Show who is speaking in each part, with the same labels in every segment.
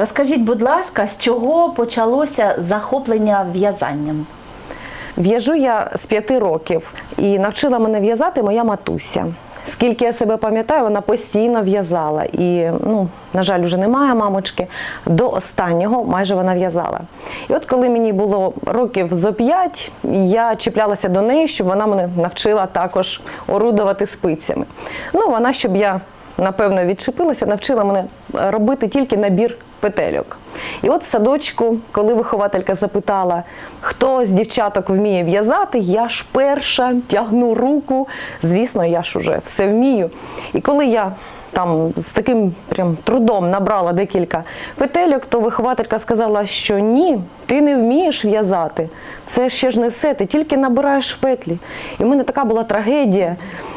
Speaker 1: Розкажіть, будь ласка, з чого почалося захоплення в'язанням?
Speaker 2: В'яжу я з п'яти років і навчила мене в'язати моя матуся. Скільки я себе пам'ятаю, вона постійно в'язала. І, ну, на жаль, вже немає мамочки. До останнього майже вона в'язала. І от коли мені було років зо п'ять, я чіплялася до неї, щоб вона мене навчила також орудувати спицями. Ну, вона, щоб я напевно відчепилася, навчила мене робити тільки набір петельок. І от в садочку, коли вихователька запитала, хто з дівчаток вміє в'язати, я ж перша тягну руку. Звісно, я ж уже все вмію. І коли я там з таким прям трудом набрала декілька петельок, то вихователька сказала, що ні, ти не вмієш в'язати. Це ще ж не все, ти тільки набираєш петлі. І в мене така була трагедія.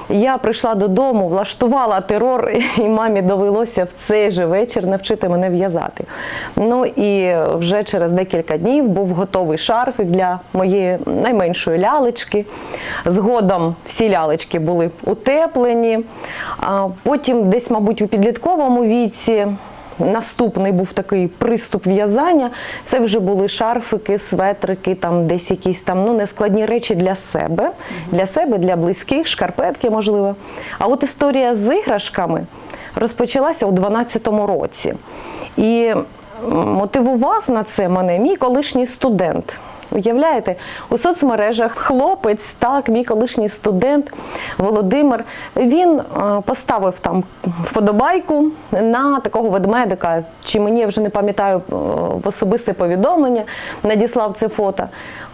Speaker 2: Я прийшла додому, влаштувала терор, і мамі довелося в цей же вечір навчити мене в'язати. Ну і вже через декілька днів був готовий шарфик для моєї найменшої лялечки. Згодом всі лялечки були утеплені. Потім, десь, мабуть, у підлітковому віці. Наступний був такий приступ в'язання. Це вже були шарфики, светрики, там десь якісь там ну нескладні речі для себе, для себе, для близьких, шкарпетки, можливо. А от історія з іграшками розпочалася у 12-му році. І мотивував на це мене мій колишній студент. Уявляєте, у соцмережах хлопець, так, мій колишній студент Володимир, він е, поставив там вподобайку на такого ведмедика, чи мені я вже не пам'ятаю е, в особисте повідомлення, надіслав це фото.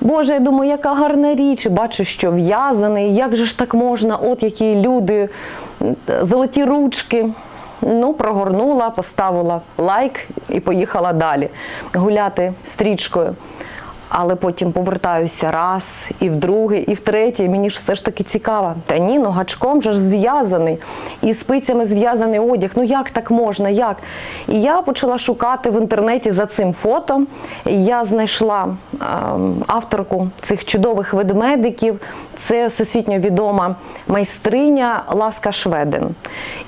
Speaker 2: Боже, я думаю, яка гарна річ, бачу, що в'язаний, як же ж так можна, от які люди, золоті ручки. Ну, прогорнула, поставила лайк і поїхала далі гуляти стрічкою. Але потім повертаюся раз, і вдруге, і втретє. Мені ж все ж таки цікаво. Та ні, ну гачком же ж зв'язаний, і спицями зв'язаний одяг. Ну як так можна? Як? І я почала шукати в інтернеті за цим фото. Я знайшла ем, авторку цих чудових ведмедиків. Це всесвітньо відома майстриня Ласка Шведен.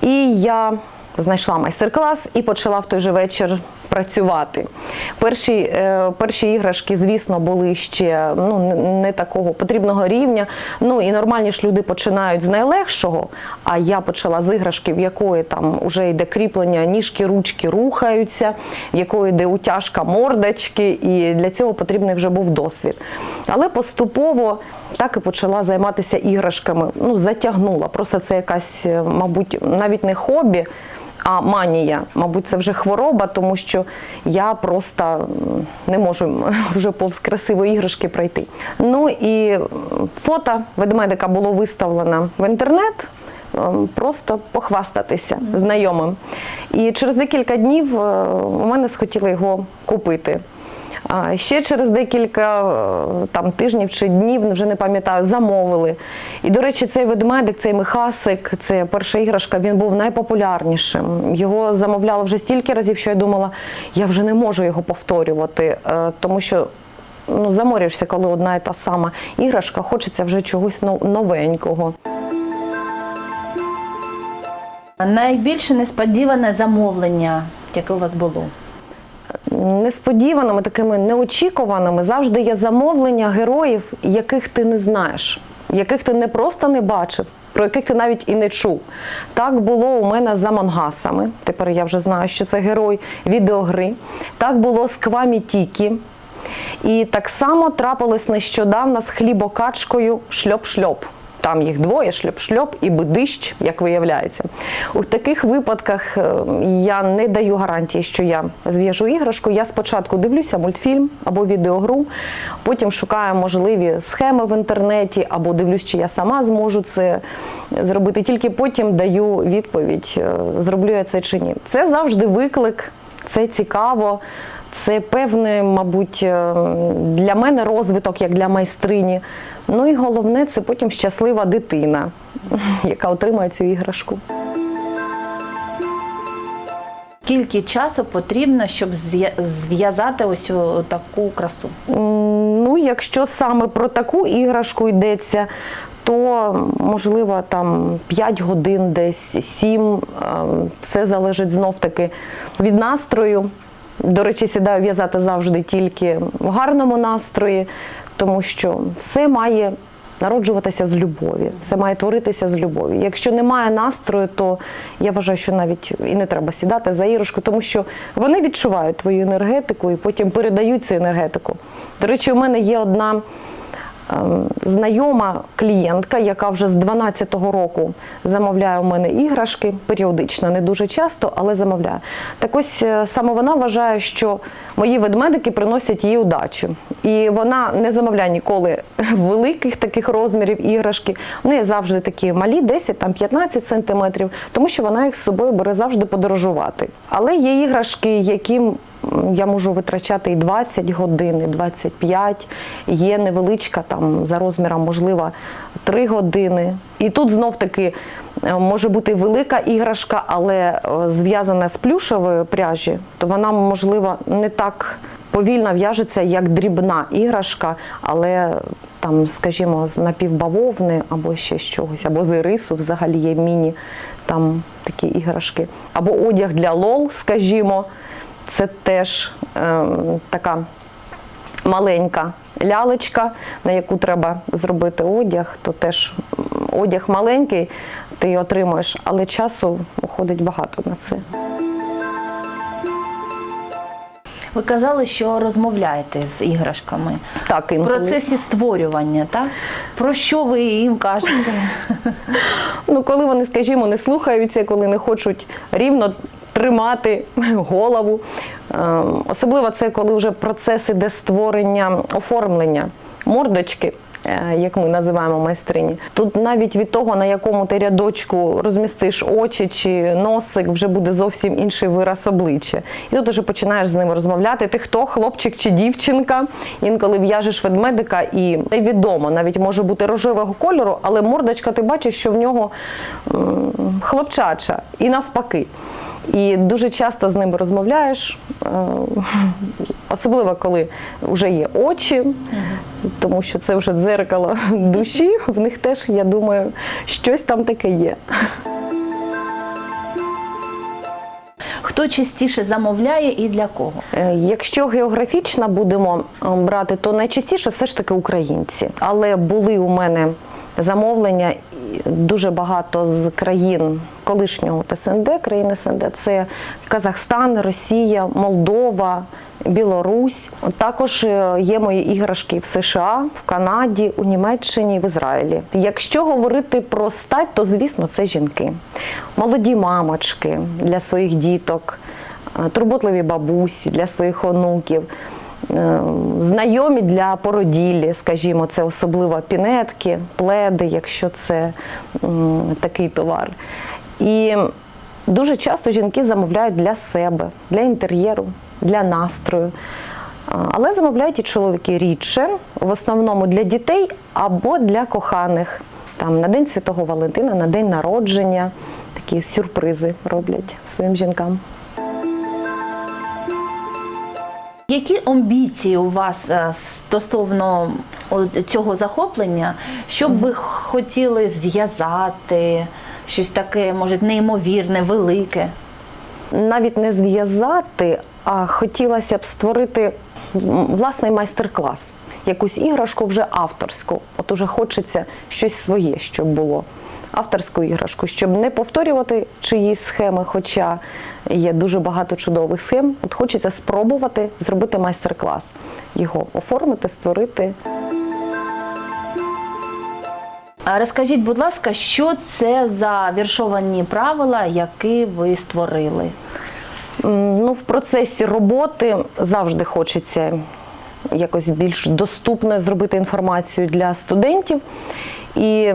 Speaker 2: І я знайшла майстер-клас і почала в той же вечір працювати. Перші, е, перші іграшки, звісно, були ще ну, не- такого потрібного рівня. Ну і нормальні ж люди починають з найлегшого, а я почала з іграшки, в якої там вже йде кріплення, ніжки, ручки рухаються, в якої йде утяжка мордочки, і для цього потрібний вже був досвід. Але поступово так і почала займатися іграшками. Ну, затягнула. Просто це якась, е, мабуть, навіть не хобі. А манія, мабуть, це вже хвороба, тому що я просто не можу вже повз красивої іграшки пройти. Ну і фото ведмедика було виставлено в інтернет. ем, Просто похвастатися знайомим. І через декілька днів е, у мене схотіли його купити. Ще через декілька е, там тижнів чи днів, вже не пам'ятаю, замовили. І, до речі, цей ведмедик, цей михасик, це перша іграшка, він був найпопулярнішим. Його замовляли вже стільки разів, що я думала, я вже не можу його повторювати, е, тому що. Ну, заморюєшся, коли одна і та сама іграшка, хочеться вже чогось новенького.
Speaker 1: Найбільше несподіване замовлення, яке у вас було?
Speaker 2: Несподіваними, такими неочікуваними завжди є замовлення героїв, яких ти не знаєш, яких ти не просто не бачив. Про яких ти навіть і не чув. Так було у мене за Монгасами. Тепер я вже знаю, що це герой відеогри. Так було з Квамі Тікі. І так само трапилось нещодавно з хлібокачкою шльоп-шльоп. Там їх двоє шльоп-шльоп і бидищ, як виявляється. У таких випадках е, я не даю гарантії, що я зв'яжу іграшку. Я спочатку дивлюся мультфільм або відеогру, потім шукаю можливі схеми в інтернеті, або дивлюсь, чи я сама зможу це зробити. Тільки потім даю відповідь, е, зроблю я це чи ні. Це завжди виклик, це цікаво. Це певний, мабуть, е, для мене розвиток, як для майстрині. Ну і головне, це потім щаслива дитина, яка отримає цю іграшку.
Speaker 1: Скільки часу потрібно, щоб зв'язати ось таку красу?
Speaker 2: Ну, якщо саме про таку іграшку йдеться, то можливо там 5 годин, десь 7. Все залежить знов таки від настрою, До речі, сідаю в'язати завжди тільки в гарному настрої, тому що все має народжуватися з любові, все має творитися з любові. Якщо немає настрою, то я вважаю, що навіть і не треба сідати за іграшку, тому що вони відчувають твою енергетику і потім передають цю енергетику. До речі, у мене є одна знайома клієнтка, яка вже з 12-го року замовляє у мене іграшки періодично, не дуже часто, але замовляє. Так ось е, саме вона вважає, що мої ведмедики приносять їй удачу. І вона не замовляє ніколи великих таких розмірів іграшки. Вони завжди такі малі, 10-15 сантиметрів, тому що вона їх з собою бере завжди подорожувати. Але є іграшки, яким я можу витрачати і 20 годин, і 25. Є невеличка там за розміром, можливо, 3 години. І тут знов таки е, може бути велика іграшка, але е, зв'язана з плюшевої пряжі, то вона, можливо, не так повільно в'яжеться, як дрібна іграшка, але там, скажімо, з напівбавовни або ще з чогось, або з ірису взагалі є міні там такі іграшки, або одяг для лол, скажімо, це теж ем, така маленька лялечка, на яку треба зробити одяг, то теж одяг маленький, ти отримуєш, але часу уходить багато на це.
Speaker 1: Ви казали, що розмовляєте з іграшками.
Speaker 2: Так,
Speaker 1: В процесі створювання, так? Про що ви їм кажете?
Speaker 2: Ну, коли вони, скажімо, не слухаються, коли не хочуть рівно тримати голову. Ем, Особливо це коли вже процес іде створення оформлення мордочки. е, Як ми називаємо майстрині, тут навіть від того, на якому ти рядочку розмістиш очі чи носик, вже буде зовсім інший вираз обличчя. І тут вже починаєш з ними розмовляти. Ти хто, хлопчик чи дівчинка? Інколи в'яжеш ведмедика, і невідомо, навіть може бути рожевого кольору, але мордочка, ти бачиш, що в нього хлопчача, і навпаки. І дуже часто з ними розмовляєш, е, особливо коли вже є очі, тому що це вже дзеркало душі. В них теж, я думаю, щось там таке є.
Speaker 1: Хто частіше замовляє і для кого?
Speaker 2: Е, Якщо географічно будемо брати, то найчастіше все ж таки українці. Але були у мене замовлення дуже багато з країн колишнього СНД, країн СНД це Казахстан, Росія, Молдова. Білорусь також е, є мої іграшки в США, в Канаді, у Німеччині, в Ізраїлі. Якщо говорити про стать, то звісно це жінки, молоді мамочки для своїх діток, е, турботливі бабусі для своїх онуків, е, знайомі для породіллі, скажімо, це особливо пінетки, пледи, якщо це такий товар. І дуже часто жінки замовляють для себе, для інтер'єру, для настрою. Але замовляють і чоловіки рідше, в основному для дітей або для коханих. Там на День Святого Валентина, на день народження такі сюрпризи роблять своїм жінкам.
Speaker 1: Які амбіції у вас е, стосовно цього захоплення? Що б ви хотіли зв'язати? Щось таке, може, неймовірне, велике?
Speaker 2: навіть не зв'язати, а хотілося б створити власний майстер-клас, якусь іграшку вже авторську. От уже хочеться щось своє, щоб було. Авторську іграшку, щоб не повторювати чиїсь схеми, хоча є дуже багато чудових схем. От хочеться спробувати зробити майстер-клас, його оформити, створити.
Speaker 1: Розкажіть, будь ласка, що це за віршовані правила, які ви створили?
Speaker 2: Ну, в процесі роботи завжди хочеться якось більш доступною зробити інформацію для студентів. І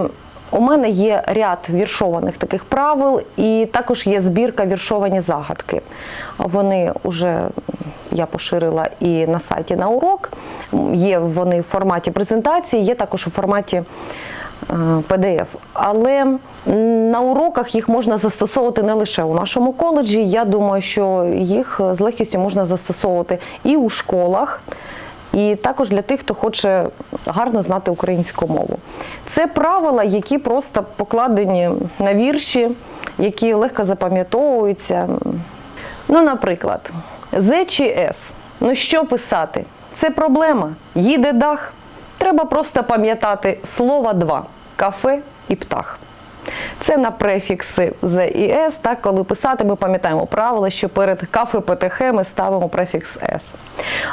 Speaker 2: у мене є ряд віршованих таких правил, і також є збірка віршовані загадки. Вони вже я поширила і на сайті на урок. Є вони в форматі презентації, є також у форматі е, PDF. Але на уроках їх можна застосовувати не лише у нашому коледжі. Я думаю, що їх з легкістю можна застосовувати і у школах, і також для тих, хто хоче гарно знати українську мову. Це правила, які просто покладені на вірші, які легко запам'ятовуються. Ну, наприклад, З чи С. Ну що писати? Це проблема. Їде дах. Треба просто пам'ятати слова два кафе і птах. Це на префікси З і С. Так, коли писати, ми пам'ятаємо правило, що перед кафе ПТХ ми ставимо префікс С.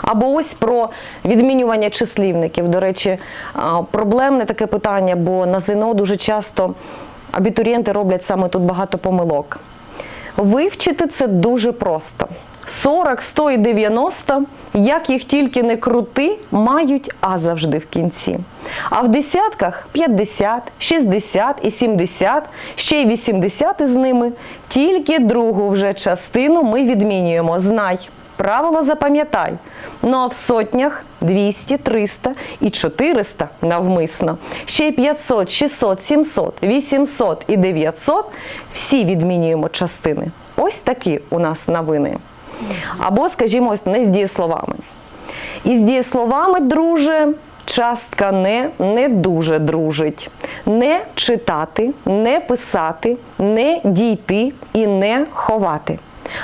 Speaker 2: Або ось про відмінювання числівників. До речі, проблемне таке питання, бо на ЗНО дуже часто абітурієнти роблять саме тут багато помилок. Вивчити це дуже просто. 40, 100 і 90, як їх тільки не крути, мають А завжди в кінці. А в десятках 50, 60 і 70, ще й 80 із ними. Тільки другу вже частину ми відмінюємо. Знай. Правило запам'ятай. Ну а в сотнях 200, 300 і 400 навмисно. Ще й 500, 600, 700, 800 і 900 всі відмінюємо частини. Ось такі у нас новини. Або, скажімо, ось не з дієсловами. І з дієсловами, друже, частка не не дуже дружить. Не читати, не писати, не дійти і не ховати.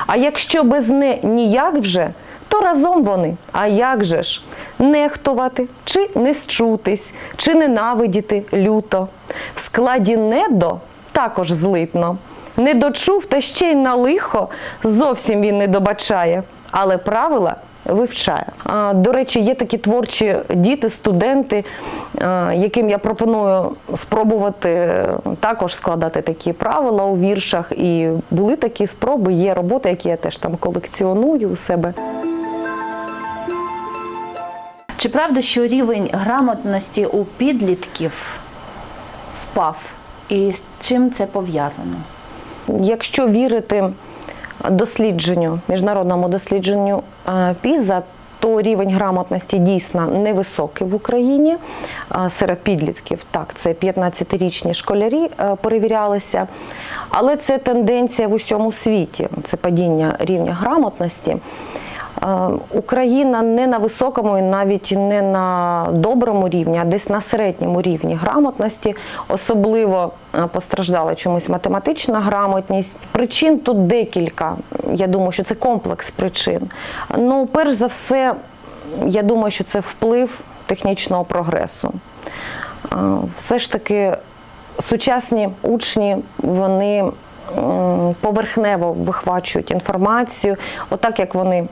Speaker 2: А якщо без не ніяк вже, то разом вони. А як же ж? Нехтувати, чи не счутись, чи ненавидіти люто. В складі недо також злитно. Не дочув та ще й на лихо зовсім він не добачає, але правила вивчає. До речі, є такі творчі діти, студенти, яким я пропоную спробувати е, також складати такі правила у віршах. І були такі спроби, є роботи, які я теж там колекціоную у себе.
Speaker 1: Чи правда, що рівень грамотності у підлітків впав? І з чим це пов'язано?
Speaker 2: Якщо вірити дослідженню, міжнародному дослідженню е, ПІЗа, то рівень грамотності дійсно невисокий в Україні е, серед підлітків. Так, це 15-річні школярі е, перевірялися, але це тенденція в усьому світі, це падіння рівня грамотності. Е, Україна не на високому і навіть не на доброму рівні, а десь на середньому рівні грамотності. Особливо е, постраждала чомусь математична грамотність. Причин тут декілька. Я думаю, що це комплекс причин. Ну, перш за все, я думаю, що це вплив технічного прогресу. Е, Все ж таки сучасні учні, вони поверхнево вихвачують інформацію, отак як вони.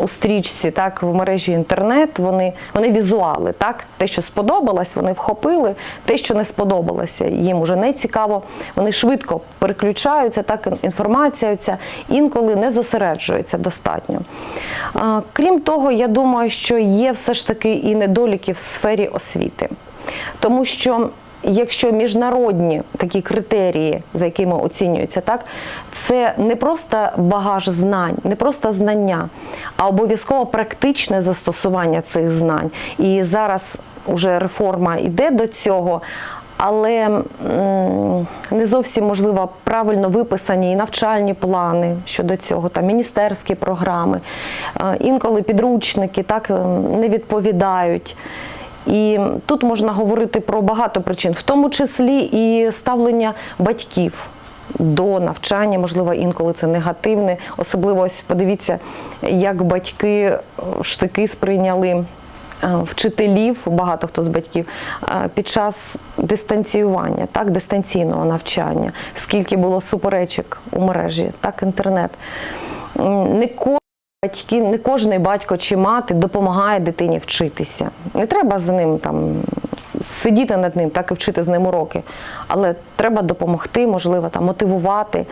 Speaker 2: У стрічці, так в мережі інтернет, вони, вони візуали, так те, що сподобалось, вони вхопили. Те, що не сподобалося, їм уже не цікаво. Вони швидко переключаються, так інформація ця інколи не зосереджується достатньо. Крім того, я думаю, що є все ж таки і недоліки в сфері освіти, тому що якщо міжнародні такі критерії, за якими оцінюються, так це не просто багаж знань, не просто знання, а обов'язково практичне застосування цих знань. І зараз уже реформа йде до цього. Але не зовсім можливо правильно виписані і навчальні плани щодо цього, там міністерські програми, Е, інколи підручники так не відповідають. І тут можна говорити про багато причин, в тому числі і ставлення батьків до навчання, можливо, інколи це негативне. Особливо ось подивіться, як батьки е, штики сприйняли е, вчителів, багато хто з батьків, е, під час дистанціювання, так, дистанційного навчання, скільки було суперечок у мережі, так, інтернет. Не Батьки, не кожний батько чи мати допомагає дитині вчитися. Не треба з ним там сидіти над ним, так і вчити з ним уроки. Але треба допомогти, можливо, там мотивувати.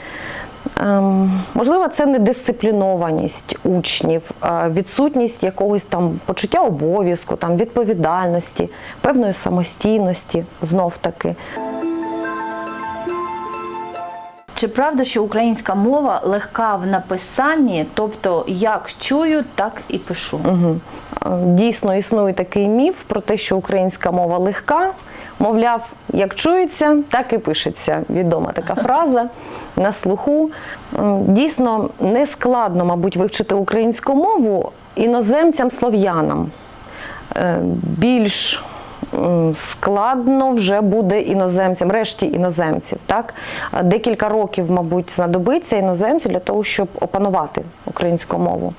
Speaker 2: Ем, можливо, це недисциплінованість учнів, відсутність якогось там почуття обов'язку, там відповідальності, певної самостійності, знов таки.
Speaker 1: Чи правда, що українська мова легка в написанні, тобто як чую, так і пишу?
Speaker 2: Е, Дійсно існує такий міф про те, що українська мова легка. Мовляв, як чується, так і пишеться. Відома така фраза на слуху. Дійсно, не складно, мабуть, вивчити українську мову іноземцям слов'янам. Е, Більш складно вже буде іноземцям, решті іноземців. Так? Декілька років, мабуть, знадобиться іноземцю для того, щоб опанувати українську мову.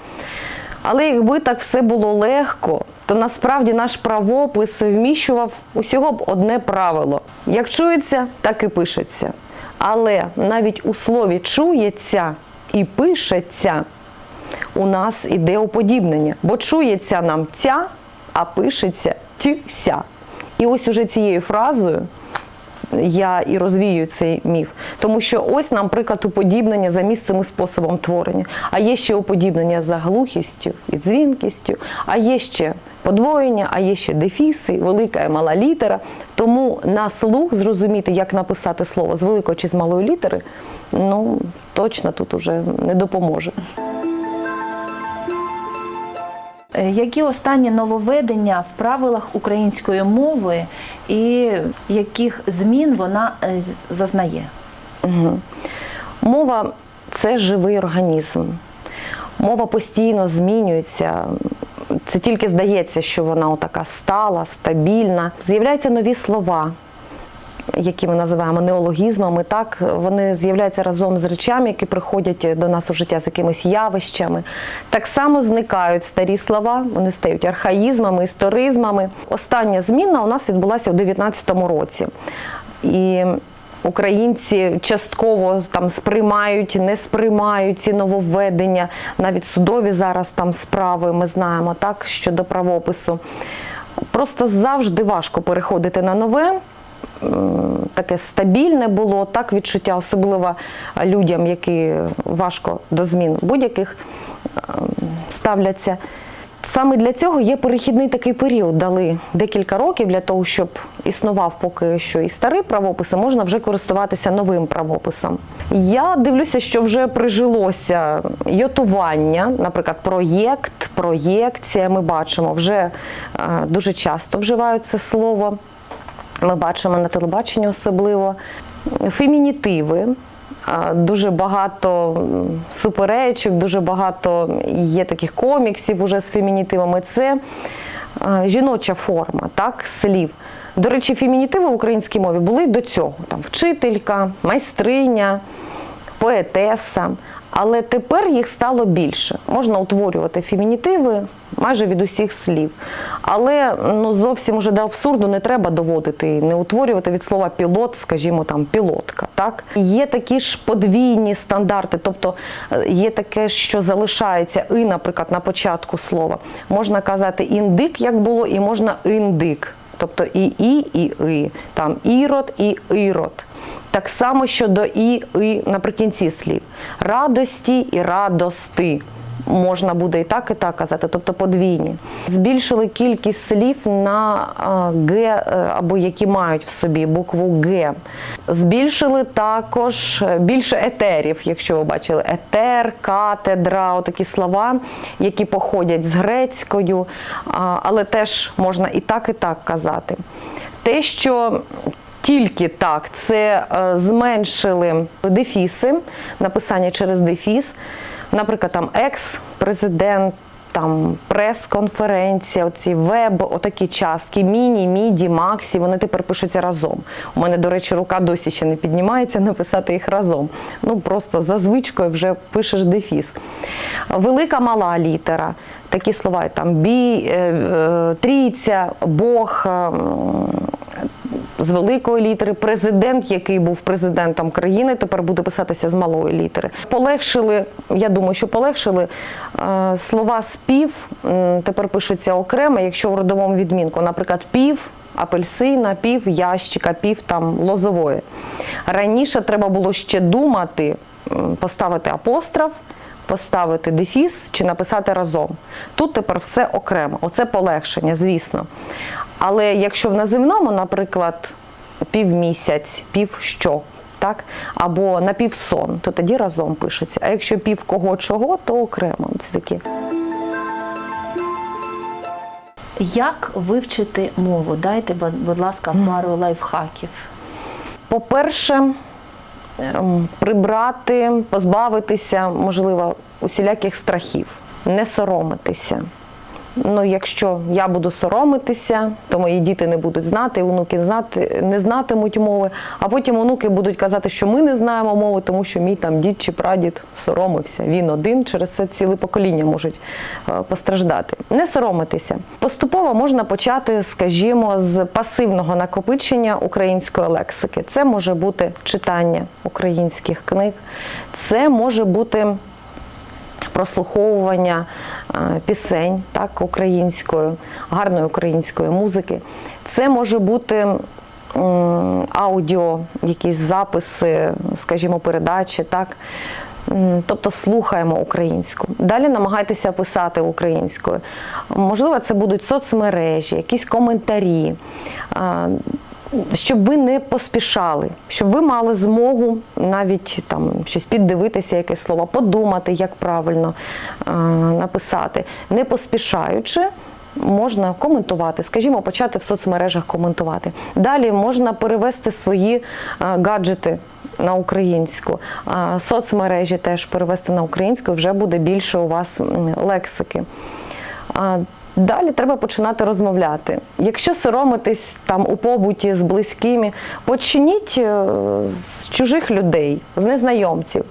Speaker 2: Але якби так все було легко, то насправді наш правопис вміщував усього б одне правило: як чується, так і пишеться. Але навіть у слові чується і пишеться у нас іде уподібнення, бо чується нам ця, а пишеться тюся. І ось уже цією фразою я і розвію цей міф. Тому що ось нам приклад уподібнення за місцем і способом творення. А є ще уподібнення за глухістю і дзвінкістю, а є ще подвоєння, а є ще дефіси, велика і мала літера. Тому на слух зрозуміти, як написати слово з великої чи з малої літери, ну точно тут уже не допоможе.
Speaker 1: Е, Які останні нововведення в правилах української мови і яких змін вона е, зазнає?
Speaker 2: Мгм. Мова це живий організм. Мова постійно змінюється. Це тільки здається, що вона така стала, стабільна. З'являються нові слова, які ми називаємо неологізмами. Так вони з'являються разом з речами, які приходять до нас у життя з якимись явищами. Так само зникають старі слова, вони стають архаїзмами, історизмами. Остання зміна у нас відбулася у 2019 році. І Українці частково там сприймають, не сприймають ці нововведення, навіть судові зараз там справи, ми знаємо так щодо правопису. Просто завжди важко переходити на нове. М, Таке стабільне було так відчуття, особливо людям, які важко до змін будь-яких ем, ставляться. Саме для цього є перехідний такий період. Дали декілька років для того, щоб існував поки що і старий правопис, а можна вже користуватися новим правописом. Я дивлюся, що вже прижилося йотування, наприклад, проєкт, проєкція. Ми бачимо, вже е, дуже часто вживають це слово. Ми бачимо на телебаченні особливо фемінітиви. Дуже багато суперечок, дуже багато є таких коміксів уже з фемінітивами. Це жіноча форма так, слів. До речі, фемінітиви в українській мові були до цього: там вчителька, майстриня, поетеса. Але тепер їх стало більше. Можна утворювати фемінітиви майже від усіх слів. Але ну, зовсім уже до абсурду не треба доводити не утворювати від слова пілот, скажімо, там пілотка. Так? Є такі ж подвійні стандарти, тобто е, є таке, що залишається і, наприклад, на початку слова. Можна казати індик, як було, і можна індик. Тобто і і, і і, там ірод і ірод. Так само щодо і, і наприкінці слів. Радості і радости. Можна буде і так, і так казати, тобто подвійні. Збільшили кількість слів на Г е, або які мають в собі букву Г. Збільшили також е, більше етерів, якщо ви бачили, етер, катедра, отакі слова, які походять з грецькою, але теж можна і так, і так казати. Те, що тільки так, це е, зменшили дефіси, написання через дефіс. Наприклад, там екс-президент, там прес-конференція, оці веб, отакі частки, міні, міді, максі, вони тепер пишуться разом. У мене, до речі, рука досі ще не піднімається написати їх разом. Ну просто за звичкою вже пишеш дефіс. Велика мала літера. Такі слова там бій, е, трійця, Бог. З великої літери. Президент, який був президентом країни, тепер буде писатися з малої літери. Полегшили, я думаю, що полегшили е, слова спів, тепер пишуться окремо, якщо в родовому відмінку, наприклад, пів. Апельсина, пів ящика, пів там лозової. Раніше треба було ще думати, поставити апостроф, поставити дефіс чи написати разом. Тут тепер все окремо. Оце полегшення, звісно. Але якщо в називному, наприклад, півмісяць, пів що, так? або напівсон, то тоді разом пишеться. А якщо пів кого чого, то окремо. Це такі.
Speaker 1: Як вивчити мову? Дайте, будь- будь ласка, пару лайфхаків.
Speaker 2: По-перше, ем, прибрати, позбавитися, можливо, усіляких страхів, не соромитися. Ну, якщо я буду соромитися, то мої діти не будуть знати, онуки знати, не знатимуть мови. А потім онуки будуть казати, що ми не знаємо мови, тому що мій там дід чи прадід соромився. Він один, через це ціле покоління можуть е, постраждати. Не соромитися. Поступово можна почати, скажімо, з пасивного накопичення української лексики. Це може бути читання українських книг, це може бути прослуховування е, пісень так, українською, гарної української музики. Це може бути аудіо, якісь записи, скажімо, передачі. Так. Тобто слухаємо українську. Далі намагайтеся писати українською. Можливо, це будуть соцмережі, якісь коментарі. Щоб ви не поспішали, щоб ви мали змогу навіть там щось піддивитися, якесь слово, подумати, як правильно е, написати, не поспішаючи. Можна коментувати, скажімо, почати в соцмережах коментувати. Далі можна перевести свої е, гаджети на українську, соцмережі теж перевести на українську, вже буде більше у вас лексики. Далі треба починати розмовляти. Якщо соромитись там у побуті з близькими, почніть е, з чужих людей, з незнайомців.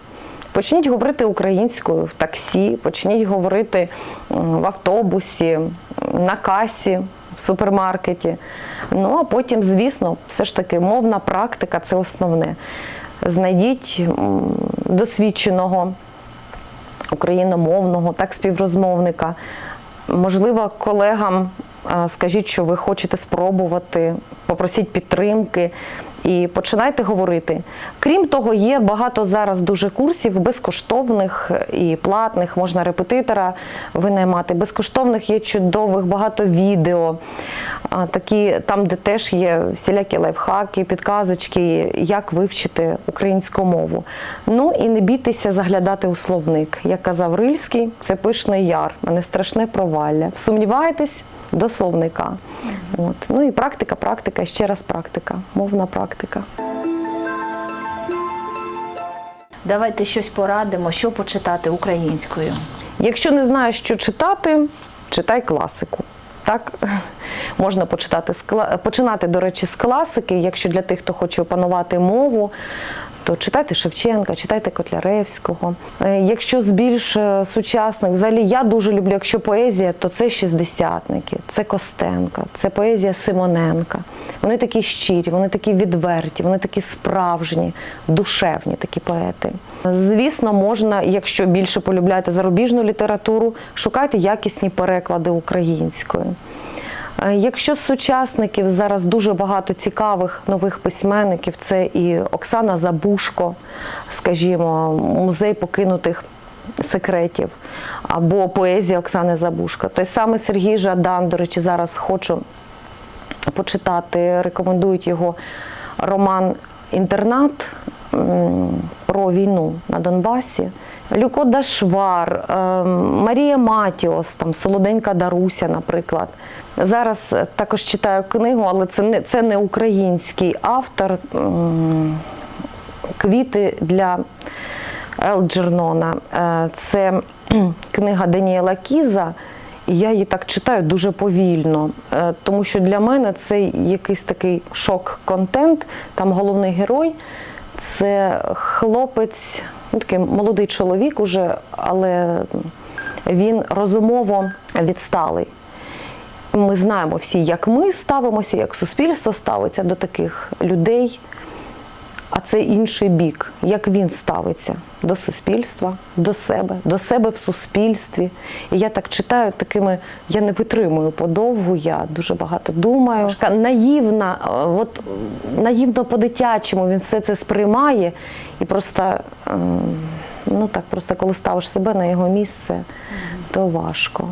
Speaker 2: Почніть говорити українською в таксі, почніть говорити в автобусі, на касі, в супермаркеті. Ну а потім, звісно, все ж таки мовна практика це основне. Знайдіть досвідченого україномовного, так співрозмовника. Можливо, колегам скажіть, що ви хочете спробувати, попросіть підтримки і починайте говорити. Крім того, є багато зараз дуже курсів безкоштовних і платних, можна репетитора винаймати. Безкоштовних є чудових багато відео, такі там, де теж є всілякі лайфхаки, підказочки, як вивчити українську мову. Ну і не бійтеся заглядати у словник. Як казав Рильський, це пишний яр, а не страшне провалля. Сумніваєтесь до словника. От. Ну і практика, практика, ще раз практика, мовна практика.
Speaker 1: Давайте щось порадимо, що почитати українською.
Speaker 2: Якщо не знаєш, що читати, читай класику. Так, можна почитати починати, до речі, з класики. Якщо для тих, хто хоче опанувати мову, то читайте Шевченка, читайте Котляревського. Е, Якщо з більш е, сучасних, взагалі я дуже люблю, якщо поезія, то це шістдесятники, це Костенка, це поезія Симоненка. Вони такі щирі, вони такі відверті, вони такі справжні, душевні такі поети. Звісно, можна, якщо більше полюбляєте зарубіжну літературу, шукайте якісні переклади українською. Е, Якщо сучасників зараз дуже багато цікавих нових письменників, це і Оксана Забушко, скажімо, музей покинутих секретів, або поезія Оксани Забушко. Той самий Сергій Жадан, до речі, зараз хочу почитати, рекомендують його роман Інтернат про війну на Донбасі. Люко Дашвар, ем, Марія Матіос, там Солоденька Даруся, наприклад. Зараз е, також читаю книгу, але це не, це не український автор. Квіти для Елджернона. Е, Це книга Даніела Кіза. І я її так читаю дуже повільно, е, тому що для мене це якийсь такий шок-контент. Там головний герой це хлопець, ну, такий молодий чоловік уже, але він розумово відсталий. Ми знаємо всі, як ми ставимося, як суспільство ставиться до таких людей. А це інший бік, як він ставиться до суспільства, до себе, до себе в суспільстві. І я так читаю такими, я не витримую подовгу, я дуже багато думаю. Наївна, е, от наївно по-дитячому він все це сприймає і просто, ем, ну так, просто коли ставиш себе на його місце, то важко.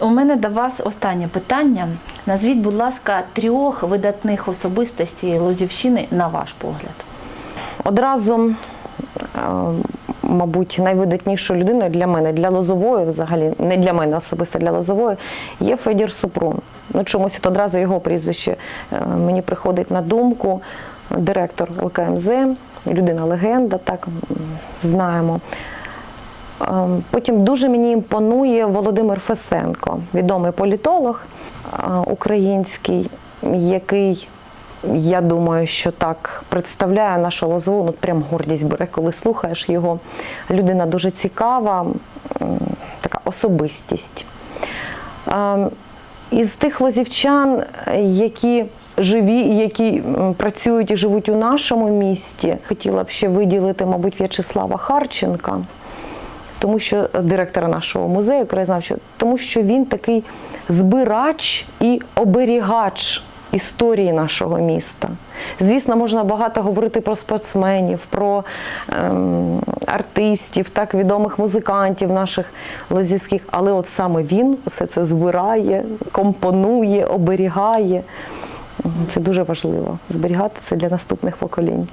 Speaker 1: У мене до вас останнє питання. Назвіть, будь ласка, трьох видатних особистостей Лозівщини на ваш погляд.
Speaker 2: Одразу, е, мабуть, найвидатнішою людиною для мене, для Лозової, взагалі, не для мене особисто, для Лозової, є Федір Супрун. Ну, чомусь от одразу його прізвище е, мені приходить на думку. Директор ЛКМЗ, людина легенда, так знаємо. Ем, Потім дуже мені імпонує Володимир Фесенко, відомий політолог український, який, я думаю, що так представляє нашу лозову, ну прям гордість бере, коли слухаєш його. Людина дуже цікава, така особистість. Ем, Із тих лозівчан, е, які живі, які працюють і живуть у нашому місті, хотіла б ще виділити, мабуть, В'ячеслава Харченка, тому що директора нашого музею краєзнавчого, тому що він такий збирач і оберігач історії нашого міста. Звісно, можна багато говорити про спортсменів, про ем, артистів, так відомих музикантів наших лозівських, але от саме він усе це збирає, компонує, оберігає. Це дуже важливо зберігати це для наступних поколінь.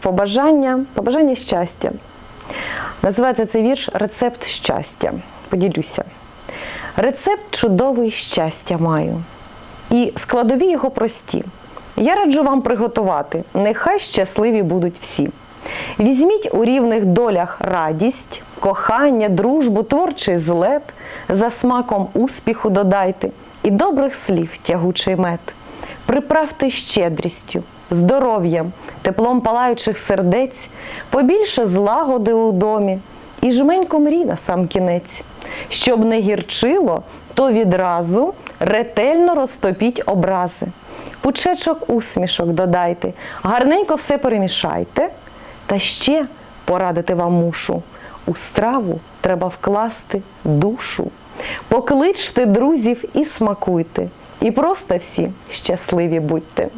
Speaker 2: Побажання, побажання щастя. Називається цей вірш Рецепт щастя. Поділюся. Рецепт чудовий щастя маю. І складові його прості. Я раджу вам приготувати. Нехай щасливі будуть всі. Візьміть у рівних долях радість, кохання, дружбу, творчий злет, за смаком успіху додайте і добрих слів тягучий мед. Приправте щедрістю, здоров'ям, теплом палаючих сердець, побільше злагоди у домі і жменько мрій на сам кінець. Щоб не гірчило, то відразу ретельно розтопіть образи. Пучечок усмішок додайте, гарненько все перемішайте. Та ще порадити вам мушу. У страву треба вкласти душу. Покличте друзів і смакуйте. І просто всі щасливі будьте.